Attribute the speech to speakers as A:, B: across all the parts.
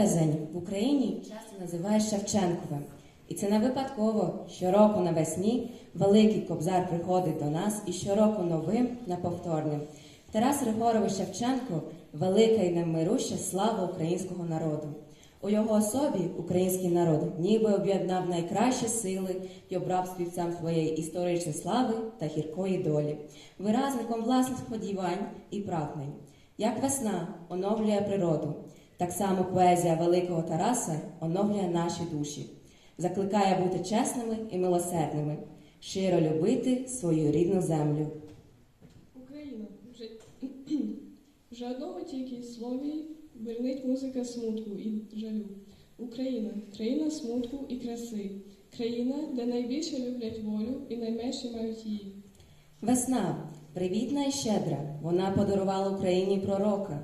A: Березень в Україні часто називають Шевченковим. І це не випадково. Щороку навесні великий кобзар приходить до нас і щороку новим неповторним. Тарас Григорович Шевченко велика і немируща слава українського народу. У його особі український народ ніби об'єднав найкращі сили і обрав співцям своєї історичної слави та гіркої долі, виразником власних сподівань і прагнень. Як весна оновлює природу, так само поезія великого Тараса оновлює наші душі, закликає бути чесними і милосердними, щиро любити свою рідну землю.
B: Україна вже, вже одному тільки слові вернить музика смутку і жалю. Україна країна смутку і краси, країна, де найбільше люблять волю і найменше мають її.
A: Весна, привітна і щедра, вона подарувала Україні пророка.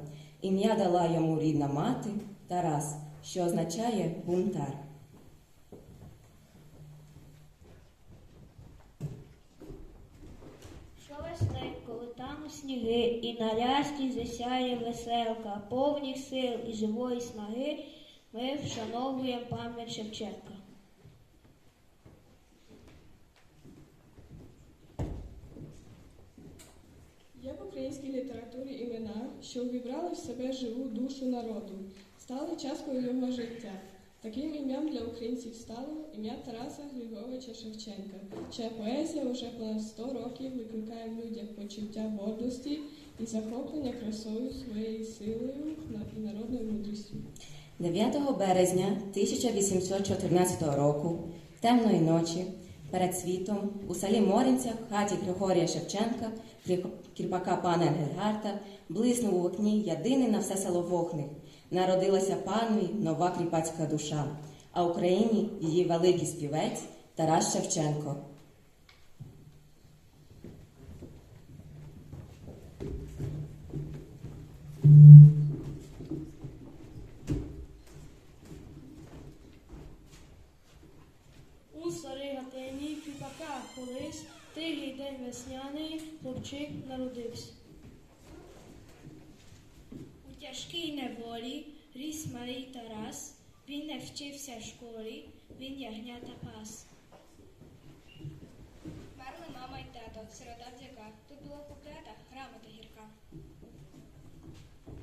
A: Ім'я дала йому рідна мати Тарас, що означає бунтар.
C: Що весни, коли тануть сніги, і на рясті засяє веселка, повних сил і живої снаги, ми вшановуємо пам'ять Шевченка.
B: Є в українській літературі імена, що увібрали в себе живу душу народу, стали часткою його життя. Таким ім'ям для українців стало ім'я Тараса Григоровича Шевченка, чия поезія уже понад 100 років викликає в людях почуття гордості і захоплення красою своєю силою і народною мудрістю.
A: 9 березня 1814 року, темної ночі, перед світом, у селі Морінця, в хаті Григорія Шевченка, крі- кріпака пана Енгельгарта, блиснув у вікні єдиний на все село вогник. Народилася панові нова кріпацька душа, а Україні її великий співець Тарас Шевченко.
C: У кріпака колись тихий день весняний хлопчик народився. У тяжкій неволі ріс малий Тарас, він не вчився в школі, він ягнята пас.
D: Мерли мама й тато, сирота дяка. Тут було куплета, грамота гірка.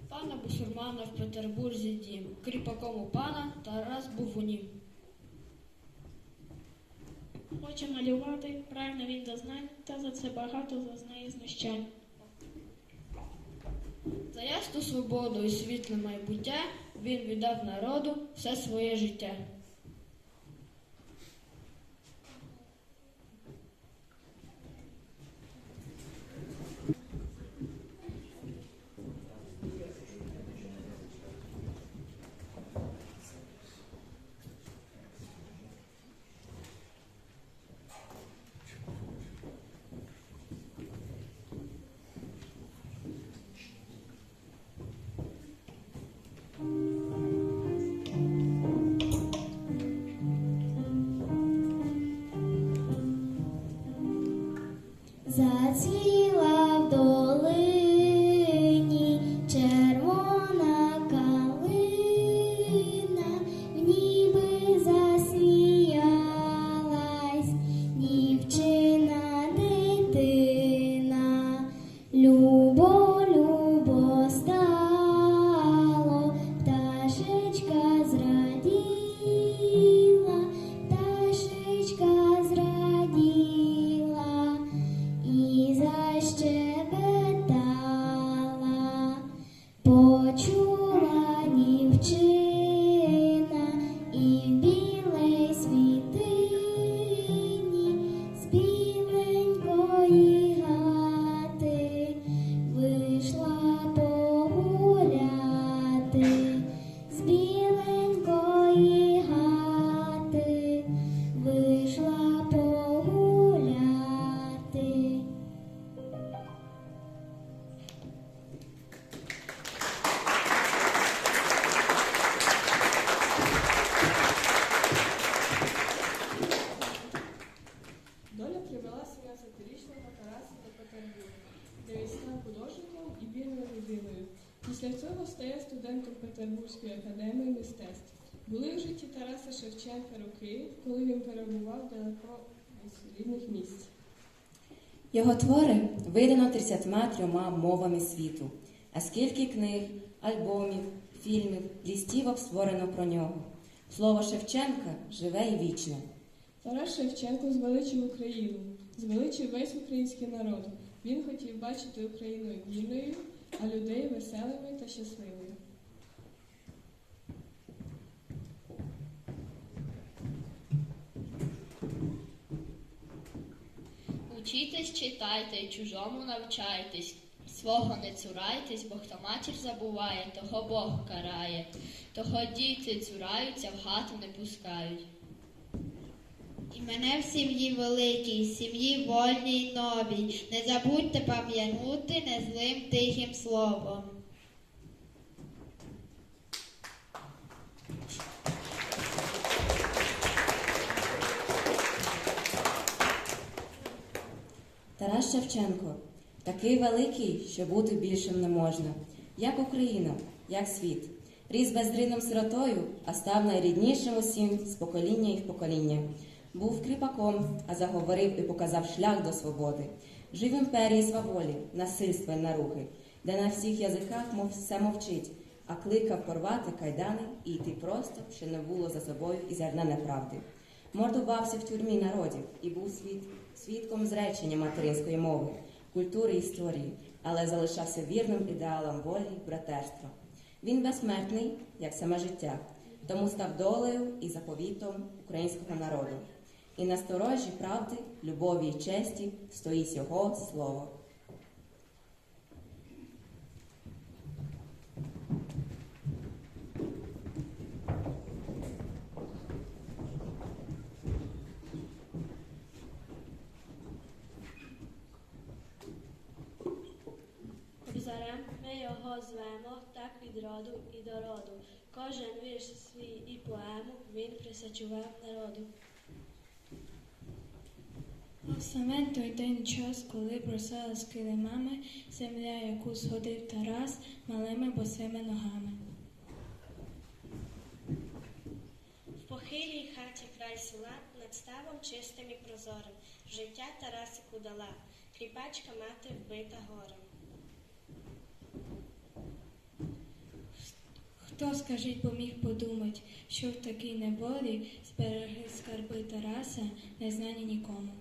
C: Пана бусурмана в Петербурзі дім. Кріпаком у пана Тарас був у нім. Хоче малювати, прагне він до знань, та за це багато зазнає знущань. За ясну свободу і світле майбуття він віддав народу все своє життя.
A: Його твори видано 33 мовами світу. А скільки книг, альбомів, фільмів, лістівок створено про нього. Слово Шевченка живе і вічно.
B: Тарас Шевченко звеличив Україну, звеличив весь український народ. Він хотів бачити Україну вільною, а людей веселими та щасливими.
E: Читайте, й чужому навчайтесь, свого не цурайтесь, бо хто матір забуває, того Бог карає, того діти цураються, в хату не пускають.
F: І мене в сім'ї великій, сім'ї вольній новій. Не забудьте пам'янути незлим тихим словом.
A: Тарас Шевченко такий великий, що бути більшим не можна. Як Україна, як світ. Ріс бездринним сиротою, а став найріднішим усім з покоління і в покоління. Був кріпаком, а заговорив і показав шлях до свободи. Жив в імперії сваволі, насильства й нарухи, де на всіх язиках мов все мовчить, а кликав порвати кайдани і йти просто, що не було за собою і зерна неправди. Мордувався в тюрмі народів і був світ, свідком зречення материнської мови, культури і історії, але залишався вірним ідеалам волі й братерства. Він безсмертний, як саме життя, тому став долею і заповітом українського народу. І на сторожі правди, любові й честі стоїть його слово.
G: Кобзарем ми його звемо так від роду і до роду. Кожен вірш свій і поему він присячував народу.
H: А саме той день час, коли бросала з килимами земля, яку сходив Тарас малими босими ногами.
G: В похилій хаті край села над ставом чистим і прозорим. Життя Тарасику дала, кріпачка мати вбита горем.
H: Хто, скажіть, поміг подумать, що в такій неволі зберегли скарби Тараса, не знані нікому.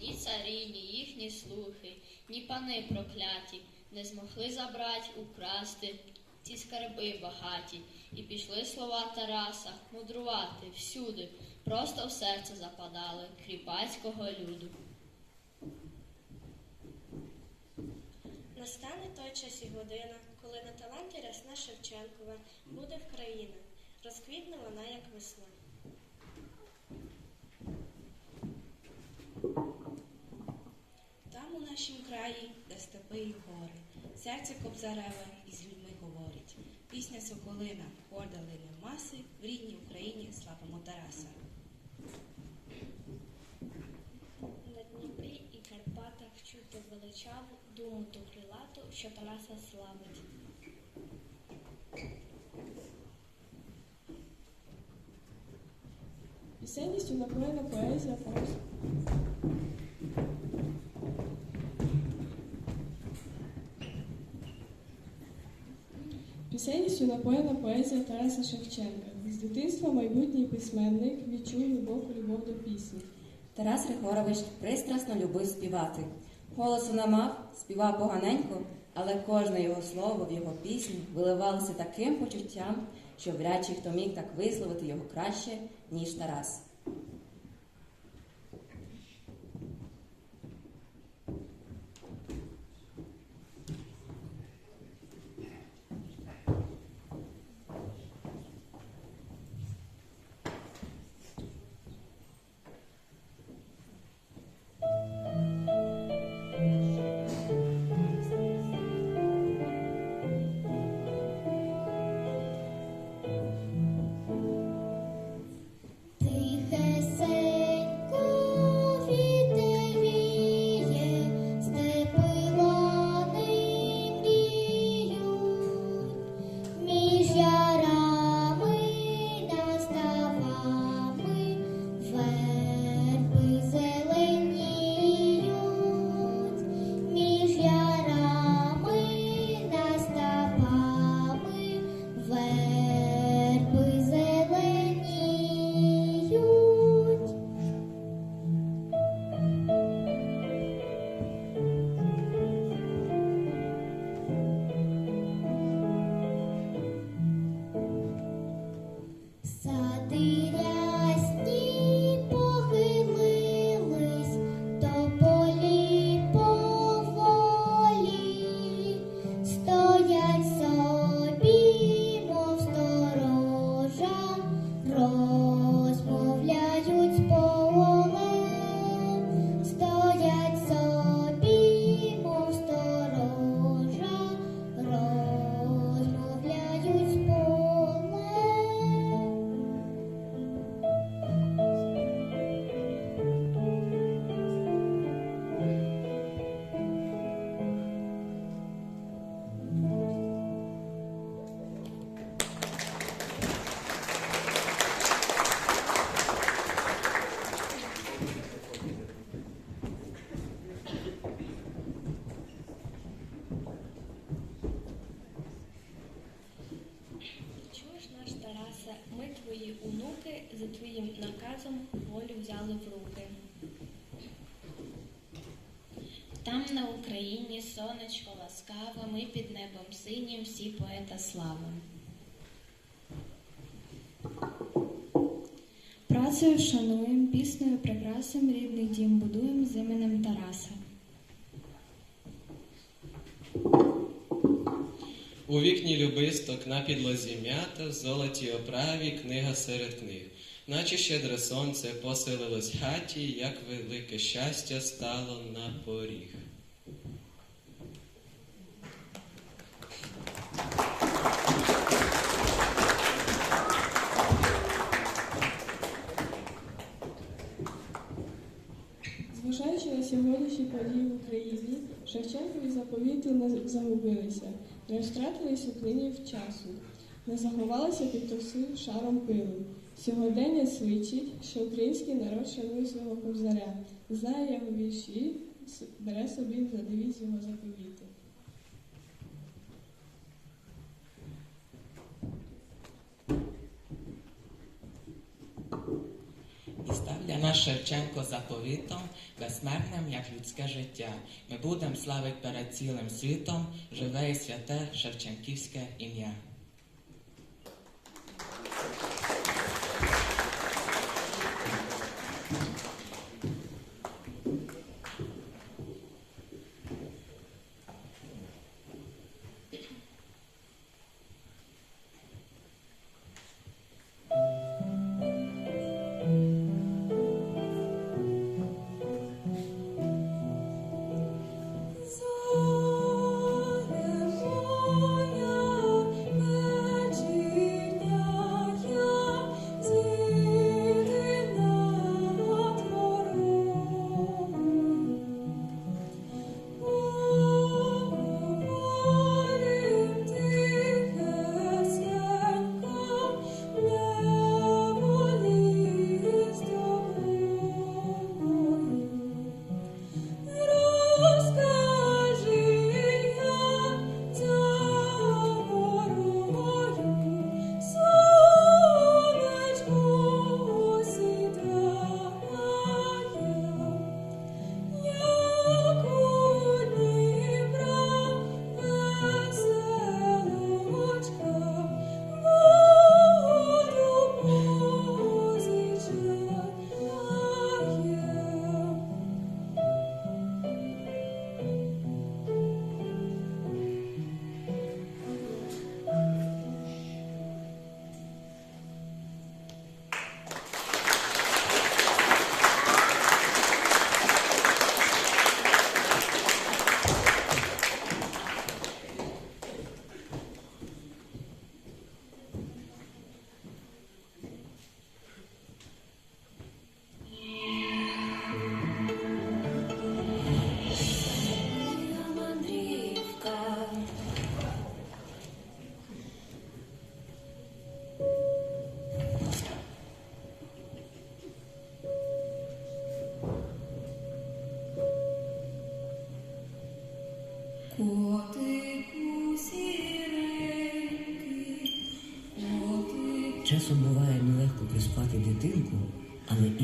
E: Ні царі, ні їхні слухи, ні пани прокляті не змогли забрати, украсти ці скарби багаті. І пішли слова Тараса мудрувати всюди, просто в серце западали кріпацького люду.
G: Настане той час і година, коли на таланті рясна Шевченкова буде в країна, розквітне вона, як весна.
I: Там у нашім краї, де степи і гори, серце кобзареве із людьми говорить. Пісня Соколина, хорда лине маси, в рідній Україні славимо Тараса.
G: На Дніпрі і Карпатах чути величаву думу ту крилату, що Тараса славить.
B: Пісенністю напоєна поезія Тараса. Пісенністю напоєна поезія Тараса Шевченка. З дитинства майбутній письменник відчув глибоку любов до пісні.
A: Тарас Григорович пристрасно любив співати. Голосу не мав, співав поганенько, але кожне його слово в його пісні виливалося таким почуттям, що вряд чи хто міг так висловити його краще, ніж Тарас.
J: наказом
K: волю взяли в руки. Там на Україні сонечко ласкаве, ми під небом синім всі поета слава.
H: Працею шануєм, піснею прикрасим, рідний дім будуєм з іменем Тараса.
L: У вікні любисток на підлозі м'ята, в золотій оправі книга серед книг. Наче щедре сонце поселилось в хаті, як велике щастя стало на поріг.
B: Зважаючи на сьогоднішні події в Україні, Шевченкові заповіти не загубилися, не втратились у клинів часу, не заховалися під товстим шаром пилу. Сьогодення свідчить, що український народ шанує свого кобзаря, знає його вірші, бере собі за девіз його заповіти.
M: І став для нас Шевченко заповітом, безсмертним, як людське життя. Ми будемо славити перед цілим світом живе і святе Шевченківське ім'я.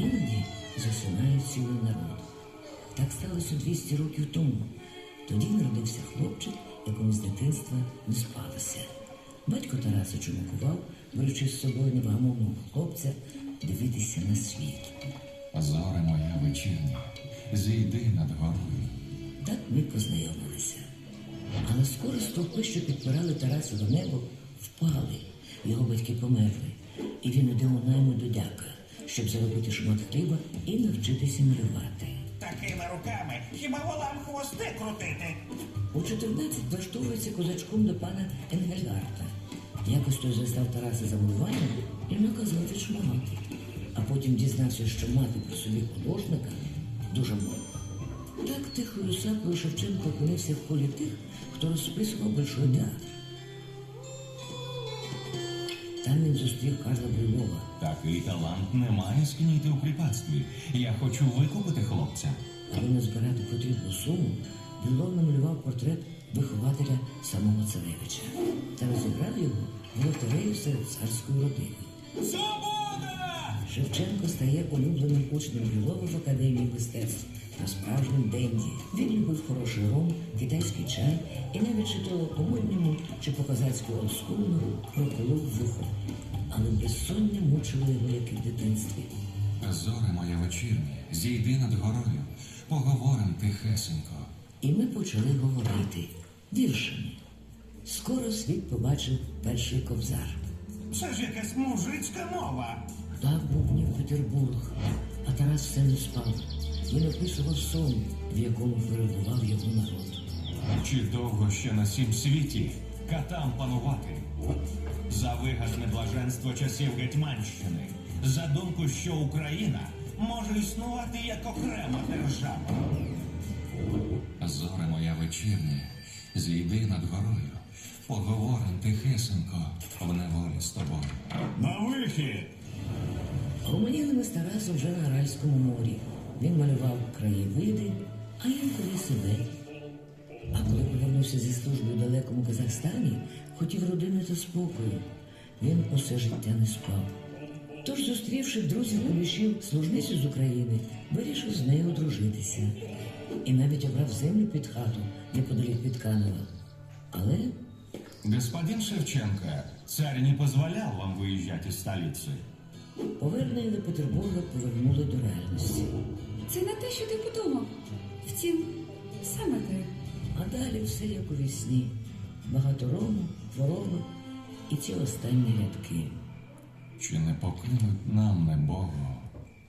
N: Іноді засинає цілий народ. Так сталося 200 років тому. Тоді народився хлопчик, якому з дитинства не спалося. Батько Тараса чумакував, беручи з собою невгамовного хлопця дивитися на світ.
O: Зоре моя вечірня, зійди над горою.
N: Так ми познайомилися. Але скоро стовпи, що підпирали Тарасове небо, впали. Його батьки померли, і він іде у найму до дяка, щоб заробити шмат хліба і навчитися малювати.
P: Такими руками хіба волам хвости крутити?
N: У 14 влаштовується козачком до пана Енгельгарта. Якось той застав Тараса за малюванням і наказав відшмагати. А потім дізнався, що мати при собі художника дуже модно. Так тихою сапою Шевченко опинився в колі тих, хто розписував Большой театр. Там він зустрів
O: Такий талант не має скніти у кріпацтві. Я хочу викупити хлопця.
N: Аби назбирати потрібну суму, Брюлов намалював портрет вихователя самого царевича та розіграв його в лотерею серед царської родини.
P: Свобода!
N: Шевченко стає улюбленим учнем Брюлова в академії мистецтв та справжнім денді. Він любив хороший ром, китайський чай і навіть чи то по модньому чи по козацьку олдскульному проколов вухо. Але безсоння мучило його, як і в дитинстві.
O: Зоре моя вечірня, зійди над горою, поговорим тихесенько.
N: І ми почали говорити віршами. Скоро світ побачив перший кобзар.
P: Це ж якась мужицька мова.
N: Так бубнів Петербург, а Тарас все не спав. Він описував сон, в якому перебував його народ.
O: Чи довго ще на сім світі катам панувати? За вигадне блаженство часів Гетьманщини, за думку, що Україна може існувати як окрема держава. Зоре моя вечірня, зійди над горою, поговорим тихесенько в неволі з тобою.
P: На вихід!
N: Гомоніли Тарасом вже на Аральському морі. Він малював краєвиди, а інколи себе. А коли повернувся зі служби у далекому Казахстані, хотів родини та спокою. Він усе життя не спав. Тож, зустрівши друзів кулішів служницю з України, вирішив з нею одружитися. І навіть обрав землю під хату неподалік від Канева. Але
O: Господин Шевченко, царь не позволял вам выезжать из столицы.
N: повернення до Петербурга повернули до реальності.
Q: Це не те, що ти подумав. Втім, саме те.
N: А далі все як у вісні. Багато рому, хвороби і ці останні рядки.
O: Чи не покинуть нам не Богу,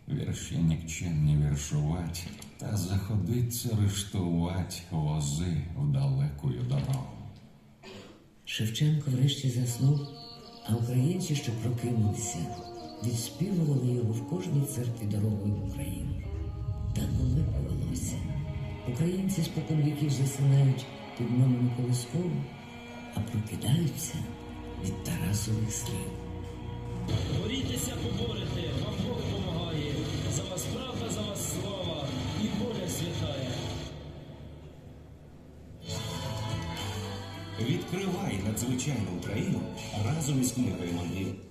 O: вірші нікчемні віршувати, та заходиться рештувати вози в далекую дорогу.
N: Шевченко врешті заснув, а українці, що прокинулися, відспівували його в кожній церкві дорогою в Україну. Так воно повелося. Українці спокон віків засинають під номами колискову, а прокидаються від Тарасових слів.
R: Борітеся, поборете, вам Бог помагає. За вас правда, за вас слава і воля святає.
S: Відкривай надзвичайну Україну разом із книгою мандрів.